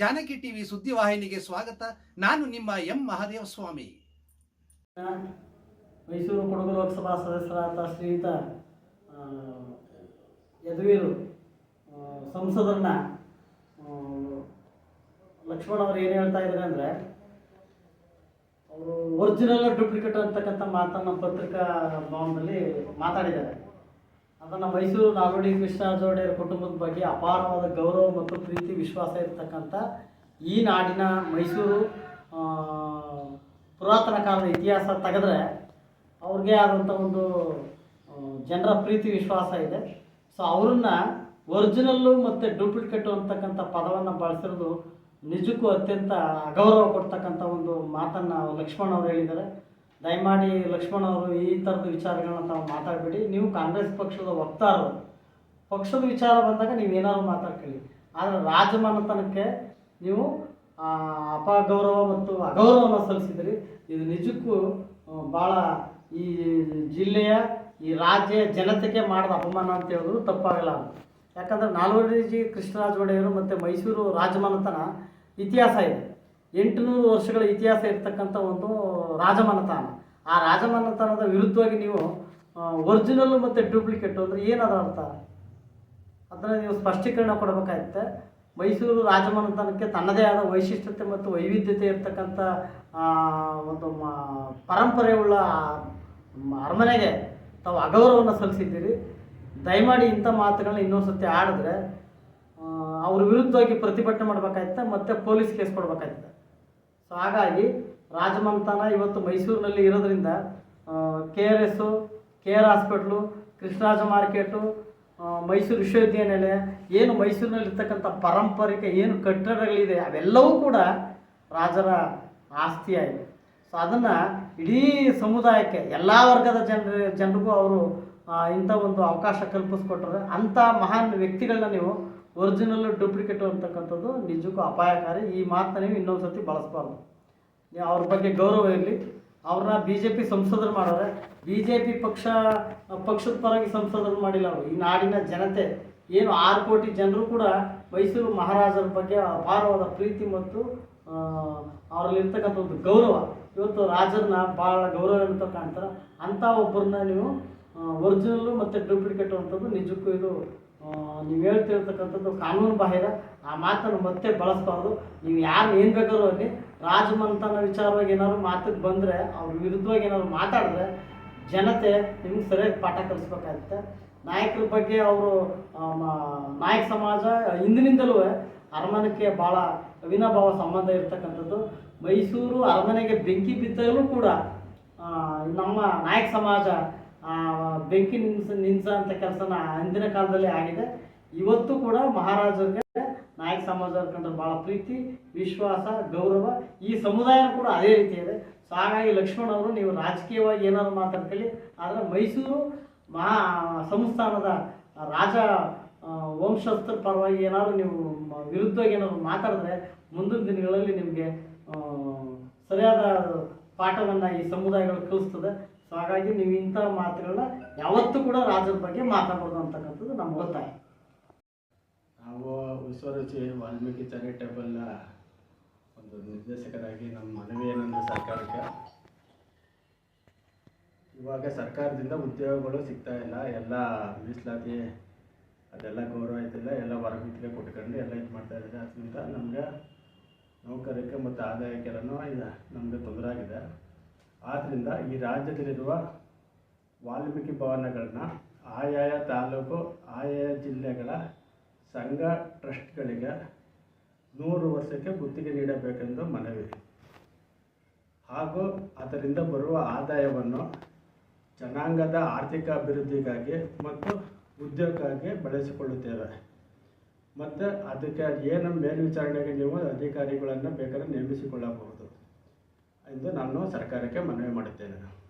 Janaki TV ಸುದ್ದಿವಾಹಿನಿಗೆ ಸ್ವಾಗತ. ನಾನು ನಿಮ್ಮ ಎಂ ಮಹಾದೇವ ಸ್ವಾಮಿ ಮೈಸೂರು ಕೊಡಗು ಲೋಕಸಭಾ ಸದಸ್ಯರಾದ ಶ್ರೀಯುತ ಯದುವೀರು ಸಂಸದರನ್ನ ಲಕ್ಷ್ಮಣ್ ಅವರು ಏನು ಹೇಳ್ತಾ ಇದ್ದಾರೆ ಅಂದರೆ, ಅವರು ಒರಿಜಿನಲ್ ಡೂಪ್ಲಿಕೇಟ್ ಅಂತಕ್ಕಂಥ ಮಾತನ್ನು ಪತ್ರಿಕಾ ಭವನದಲ್ಲಿ ಮಾತಾಡಿದ್ದಾರೆ. ಅದನ್ನು ಮೈಸೂರು ನಾಲ್ವಡಿ ಕೃಷ್ಣರಾಜ ಒಡೆಯರ್ ಕುಟುಂಬದ ಬಗ್ಗೆ ಅಪಾರವಾದ ಗೌರವ ಮತ್ತು ಪ್ರೀತಿ, ವಿಶ್ವಾಸ ಇರತಕ್ಕಂಥ ಈ ನಾಡಿನ ಮೈಸೂರು ಪುರಾತನ ಕಾಲದ ಇತಿಹಾಸ ತೆಗೆದ್ರೆ ಅವ್ರಿಗೆ ಆದಂಥ ಒಂದು ಜನರ ಪ್ರೀತಿ, ವಿಶ್ವಾಸ ಇದೆ. ಸೊ ಅವ್ರನ್ನ ಒರಿಜಿನಲ್ಲು ಮತ್ತು ಡೂಪ್ಲಿಕೇಟು ಅಂತಕ್ಕಂಥ ಪದವನ್ನು ಬಳಸಿರೋದು ನಿಜಕ್ಕೂ ಅತ್ಯಂತ ಅಗೌರವ ಕೊಡ್ತಕ್ಕಂಥ ಒಂದು ಮಾತನ್ನು ಲಕ್ಷ್ಮಣ್ ಅವರು ಹೇಳಿದ್ದಾರೆ. ದಯಮಾಡಿ ಲಕ್ಷ್ಮಣ್ ಅವರು ಈ ಥರದ ವಿಚಾರಗಳನ್ನ ತಾವು ಮಾತಾಡಬೇಡಿ. ನೀವು ಕಾಂಗ್ರೆಸ್ ಪಕ್ಷದ ವಕ್ತಾರರು. ಪಕ್ಷದ ವಿಚಾರ ಬಂದಾಗ ನೀವು ಏನಾದ್ರು ಮಾತಾಡ್ಕೊಳ್ಳಿ. ಆದರೆ ರಾಜಮನೆತನಕ್ಕೆ ನೀವು ಅಪಗೌರವ ಮತ್ತು ಅಗೌರವವನ್ನು ಸಲ್ಲಿಸಿದ್ರಿ. ಇದು ನಿಜಕ್ಕೂ ಭಾಳ ಈ ಜಿಲ್ಲೆಯ, ಈ ರಾಜ್ಯ ಜನತೆಗೆ ಮಾಡಿದ ಅಪಮಾನ ಅಂತ ಹೇಳಿದ್ರು ತಪ್ಪಾಗಲಾರದು ಯಾಕಂದರೆ ನಾಲ್ವಡಿ ಕೃಷ್ಣರಾಜ ಒಡೆಯರು ಮತ್ತು ಮೈಸೂರು ರಾಜಮನೆತನ ಇತಿಹಾಸ ಇದೆ. ಎಂಟುನೂರು ವರ್ಷಗಳ ಇತಿಹಾಸ ಇರ್ತಕ್ಕಂಥ ಒಂದು ರಾಜಮನೆತನ. ಆ ರಾಜಮನೆತನದ ವಿರುದ್ಧವಾಗಿ ನೀವು ಒರಿಜಿನಲ್ಲು ಮತ್ತು ಡೂಪ್ಲಿಕೇಟು ಅಂದರೆ ಏನದ ಅರ್ಥ? ಅದನ್ನು ನೀವು ಸ್ಪಷ್ಟೀಕರಣ ಕೊಡಬೇಕಾಗುತ್ತೆ ಮೈಸೂರು ರಾಜಮನೆತನಕ್ಕೆ ತನ್ನದೇ ಆದ ವೈಶಿಷ್ಟ್ಯತೆ ಮತ್ತು ವೈವಿಧ್ಯತೆ ಇರತಕ್ಕಂಥ ಒಂದು, ಮ ಪರಂಪರೆ ಉಳ್ಳ ಮ- ಅರಮನೆಗೆ ತಾವು ಅಗೌರವವನ್ನು ಸಲ್ಲಿಸಿದ್ದೀರಿ. ದಯಮಾಡಿ ಇಂಥ ಮಾತುಗಳನ್ನ ಇನ್ನೊಂದು ಸತಿ ಆಡಿದ್ರೆ ಅವ್ರ ವಿರುದ್ಧವಾಗಿ ಪ್ರತಿಭಟನೆ ಮಾಡಬೇಕಾಯ್ತ ಮತ್ತು ಪೊಲೀಸ್ ಕೇಸ್ ಕೊಡ್ಬೇಕಾಯ್ತದೆ. ಸೊ ಹಾಗಾಗಿ ರಾಜಮಂತನ ಇವತ್ತು ಮೈಸೂರಿನಲ್ಲಿ ಇರೋದ್ರಿಂದ K R S K R hospital Krishnaraja market Mysore ವಿಶ್ವವಿದ್ಯಾನಿಲಯ, ಏನು ಮೈಸೂರಿನಲ್ಲಿರ್ತಕ್ಕಂಥ ಪಾರಂಪರಿಕ ಏನು ಕಟ್ಟಡಗಳಿದೆ, ಅವೆಲ್ಲವೂ ಕೂಡ ರಾಜರ ಆಸ್ತಿಯಾಗಿದೆ. ಸೊ ಅದನ್ನು ಇಡೀ ಸಮುದಾಯಕ್ಕೆ, ಎಲ್ಲ ವರ್ಗದ ಜನರ, ಜನರಿಗೂ ಅವರು ಇಂಥ ಒಂದು ಅವಕಾಶ ಕಲ್ಪಿಸ್ಕೊಟ್ರೆ. ಅಂಥ ಮಹಾನ್ ವ್ಯಕ್ತಿಗಳನ್ನ ನೀವು ಒರಿಜಿನಲ್ ಡೂಪ್ಲಿಕೇಟು ಅಂತಕ್ಕಂಥದ್ದು ನಿಜಕ್ಕೂ ಅಪಾಯಕಾರಿ. ಈ ಮಾತನ್ನ ನೀವು ಇನ್ನೊಂದು ಸರ್ತಿ ಬಳಸಬಾರ್ದು ಅವ್ರ ಬಗ್ಗೆ ಗೌರವ ಇರಲಿ. ಅವ್ರನ್ನ ಬಿ ಜೆ ಪಿ ಸಂಸದರು ಮಾಡೋರೆ ಬಿ ಜೆ ಪಿ ಪಕ್ಷ, ಪಕ್ಷದ ಪರವಾಗಿ ಸಂಸದರು ಮಾಡಿಲ್ಲ ಅವರು. ಈ ನಾಡಿನ ಜನತೆ, ಏನು ಆರು ಕೋಟಿ ಜನರು ಕೂಡ ಮೈಸೂರು ಮಹಾರಾಜರ ಬಗ್ಗೆ ಅಪಾರವಾದ ಪ್ರೀತಿ ಮತ್ತು ಅವರಲ್ಲಿರ್ತಕ್ಕಂಥ ಒಂದು ಗೌರವ. ಇವತ್ತು ರಾಜರನ್ನ ಭಾಳ ಗೌರವ ಅಂತ ಕಾಣ್ತಾರೆ. ಅಂಥ ಒಬ್ಬರನ್ನ ನೀವು ಒರಿಜಿನಲ್ಲು ಮತ್ತು ಡೂಪ್ಲಿಕೇಟು ಅಂಥದ್ದು ನಿಜಕ್ಕೂ ಇದು ನೀವು ಹೇಳ್ತಿರ್ತಕ್ಕಂಥದ್ದು ಕಾನೂನು ಬಾಹಿರ. ಆ ಮಾತನ್ನು ಮತ್ತೆ ಬಳಸ್ಬಾರ್ದು. ನೀವು ಯಾರು ಏನು ಬೇಕಾದ್ರೂ ಅಲ್ಲಿ ರಾಜಮಂತನ ವಿಚಾರವಾಗಿ ಏನಾದ್ರು ಮಾತಿಗೆ ಬಂದರೆ, ಅವ್ರ ವಿರುದ್ಧವಾಗಿ ಏನಾದ್ರು ಮಾತಾಡಿದ್ರೆ ಜನತೆ ನಿಮ್ಗೆ ಸರಿಯಾಗಿ ಪಾಠ ಕಲಿಸ್ಬೇಕಾಗುತ್ತೆ. ನಾಯಕರ ಬಗ್ಗೆ ಅವರು ನಾಯಕ ಸಮಾಜ ಹಿಂದಿನಿಂದಲೂ ಅರಮನೆಗೆ ಭಾಳ ಅವಿನಾಭಾವ ಸಂಬಂಧ ಇರತಕ್ಕಂಥದ್ದು. ಮೈಸೂರು ಅರಮನೆಗೆ ಬೆಂಕಿ ಬಿದ್ದಾಗಲೂ ಕೂಡ ನಮ್ಮ ನಾಯಕ ಸಮಾಜ ಬೆಂಕಿ ನಿನ್ಸ ನಿಂತ ಅಂತ ಕೆಲಸನ ಅಂದಿನ ಕಾಲದಲ್ಲಿ ಆಗಿದೆ. ಇವತ್ತು ಕೂಡ ಮಹಾರಾಜರಿಗೆ ನಾಯಕ ಸಮಾಜ ಕಂಡ್ರೆ ಭಾಳ ಪ್ರೀತಿ ವಿಶ್ವಾಸ ಗೌರವ ಈ ಸಮುದಾಯ ಕೂಡ ಅದೇ ರೀತಿ ಇದೆ. ಸೊ ಹಾಗಾಗಿ ಲಕ್ಷ್ಮಣ್ ಅವರು ನೀವು ರಾಜಕೀಯವಾಗಿ ಏನಾದ್ರು ಮಾತಾಡ್ಕೊಳ್ಳಿ. ಆದರೆ ಮೈಸೂರು ಮಹಾ ಸಂಸ್ಥಾನದ ರಾಜ ಆ, ವಂಶಸ್ಥರ ಪರವಾಗಿ ಏನಾದರೂ ನೀವು ವಿರುದ್ಧವಾಗಿ ಏನಾದರೂ ಮಾತಾಡಿದ್ರೆ ಮುಂದಿನ ದಿನಗಳಲ್ಲಿ ನಿಮಗೆ ಸರಿಯಾದ ಪಾಠವನ್ನು ಈ ಸಮುದಾಯಗಳು ಕಲಿಸ್ತದೆ. ಸೊ ಹಾಗಾಗಿ ನೀವು ಇಂಥ ಮಾತುಗಳನ್ನ ಯಾವತ್ತೂ ಕೂಡ ರಾಜರ ಬಗ್ಗೆ ಮಾತಾಡಬಾರ್ದು ಅಂತಕ್ಕಂಥದ್ದು ನಮ್ಮ ಒತ್ತಾಯ. ನಾವು ವಿಶ್ವರುಚಿ ವಾಲ್ಮೀಕಿ ಚಾರಿಟೇಬಲ್ ಒಂದು ನಿರ್ದೇಶಕರಾಗಿ ನಮ್ಮ ಮನವಿ ಏನಂದ್ರೆ ಸರ್ಕಾರಕ್ಕೆ. ಇವಾಗ ಸರ್ಕಾರದಿಂದ ಉದ್ಯೋಗಗಳು ಸಿಗ್ತಾ ಇಲ್ಲ. ಎಲ್ಲ ಮೀಸಲಾತಿ, ಅದೆಲ್ಲ ಗೌರವ ಆಯ್ತಿಲ್ಲ ಎಲ್ಲ ಹೊರಗುತ್ತಿಗೆ ಕೊಟ್ಕೊಂಡು ಎಲ್ಲ ಇದು ಮಾಡ್ತಾ ಇದ್ದಾರೆ. ಅದರಿಂದ ನಮಗೆ ನೌಕರಕ್ಕೆ ಮತ್ತು ಆದಾಯಕ್ಕೆಲ್ಲನೂ ಇದು. ನಮಗೆ ತೊಂದರೆ ಆಗಿದೆ. ಆದ್ದರಿಂದ ಈ ರಾಜ್ಯದಲ್ಲಿರುವ ವಾಲ್ಮೀಕಿ ಭವನಗಳನ್ನ ಆಯಾಯ ತಾಲೂಕು, ಆಯಾಯ ಜಿಲ್ಲೆಗಳ ಸಂಘ ಟ್ರಸ್ಟ್ಗಳಿಗೆ ನೂರು ವರ್ಷಕ್ಕೆ ಗುತ್ತಿಗೆ ನೀಡಬೇಕೆಂದು ಮನವಿ. ಹಾಗೂ ಅದರಿಂದ ಬರುವ ಆದಾಯವನ್ನು ಜನಾಂಗದ ಆರ್ಥಿಕ ಅಭಿವೃದ್ಧಿಗಾಗಿ ಮತ್ತು ಉದ್ಯೋಗಕ್ಕಾಗಿ ಬಳಸಿಕೊಳ್ಳುತ್ತೇವೆ. ಮತ್ತು ಅದಕ್ಕೆ ಏನು ಮೇಲ್ವಿಚಾರಣೆಗೆ ನೀವು ಅಧಿಕಾರಿಗಳನ್ನು ಬೇಕಾದ್ರೆ ನೇಮಿಸಿಕೊಳ್ಳಬಹುದು. ಎಂದು ನಾನು ಸರ್ಕಾರಕ್ಕೆ ಮನವಿ ಮಾಡುತ್ತೇನೆ.